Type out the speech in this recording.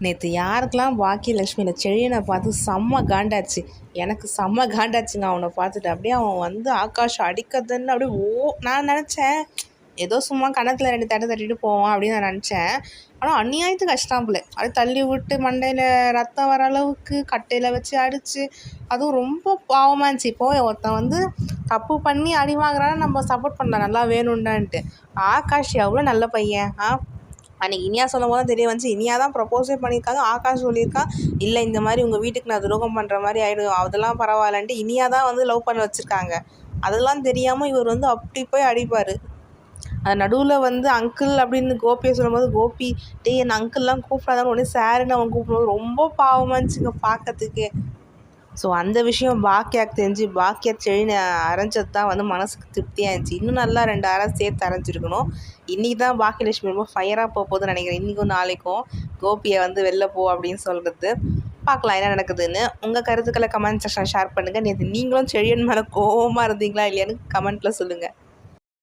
நேற்று யாருக்கெல்லாம் பாக்கியலட்சுமியில் செழியனை பார்த்து செம்ம காண்டாச்சு. எனக்கு செம்ம காண்டாச்சுங்க அவனை பார்த்துட்டு. அப்படியே அவன் வந்து ஆகாஷ் அடிக்கிறதுன்னு அப்படியே ஓ நான் நினச்சேன் ஏதோ சும்மா கணத்தில் ரெண்டு தட்டை தட்டிட்டு போவான் அப்படின்னு நான் நினச்சேன். ஆனால் அநியாயத்துக்கு கஷ்டாம்பில் அப்படியே தள்ளி விட்டு மண்டையில் ரத்தம் வர அளவுக்கு கட்டையில் வச்சு அடித்து அதுவும் ரொம்ப பாவமாக இருந்துச்சு. இப்போது ஒருத்தன் வந்து தப்பு பண்ணி அடி வாங்குறான்னு நம்ம சப்போர்ட் பண்ணலாம். நல்லா வேணும்டான்ட்டு. ஆகாஷ் எவ்வளோ நல்ல பையன் ஆ? அன்றைக்கி இனியா சொல்லும் போது தான் தெரிய வந்துச்சு. இனியா தான் ப்ரப்போஸே பண்ணியிருக்காங்க. ஆகாஷ் சொல்லியிருக்கான் இல்லை இந்த மாதிரி உங்கள் வீட்டுக்கு நான் துரோகம் பண்ணுற மாதிரி ஆகிடும் அதெல்லாம் பரவாயில்லன்ட்டு இனியா தான் வந்து லவ் பண்ண வச்சுருக்காங்க. அதெல்லாம் தெரியாமல் இவர் வந்து அப்படி போய் அடிப்பார். அது நடுவில் வந்து அங்கிள் அப்படின்னு கோபியை சொல்லும்போது கோபி டேய் என் அங்கிள்லாம் கூப்பிடாதான் உடனே சாருன்னு அவன் கூப்பிடும்போது ரொம்ப பாவமாக இருந்துச்சுங்க பார்க்கறதுக்கு ஸோ அந்த விஷயம் பாக்கியாக்கு தெரிஞ்சு பாக்கியா செழினை அரைஞ்சது தான் வந்து மனசுக்கு திருப்தியாக இருந்துச்சு. இன்னும் நல்லா ரெண்டு அரை சேர்த்து அரைஞ்சிருக்கணும். இன்றைக்கி தான் பாக்கியலட்சுமி ரொம்ப ஃபயராக போக போகுதுன்னு நினைக்கிறேன். இன்றைக்கும் நாளைக்கும் கோபியை வந்து வெளில போ அப்படின்னு சொல்கிறது பார்க்கலாம் என்ன நடக்குதுன்னு. உங்கள் கருத்துக்களை கமெண்ட் செக்ஷன் ஷேர் பண்ணுங்கள் நேற்று நீங்களும் செழியன் மேலே கோவமாக இருந்தீங்களா இல்லையான்னு கமெண்ட்டில் சொல்லுங்கள்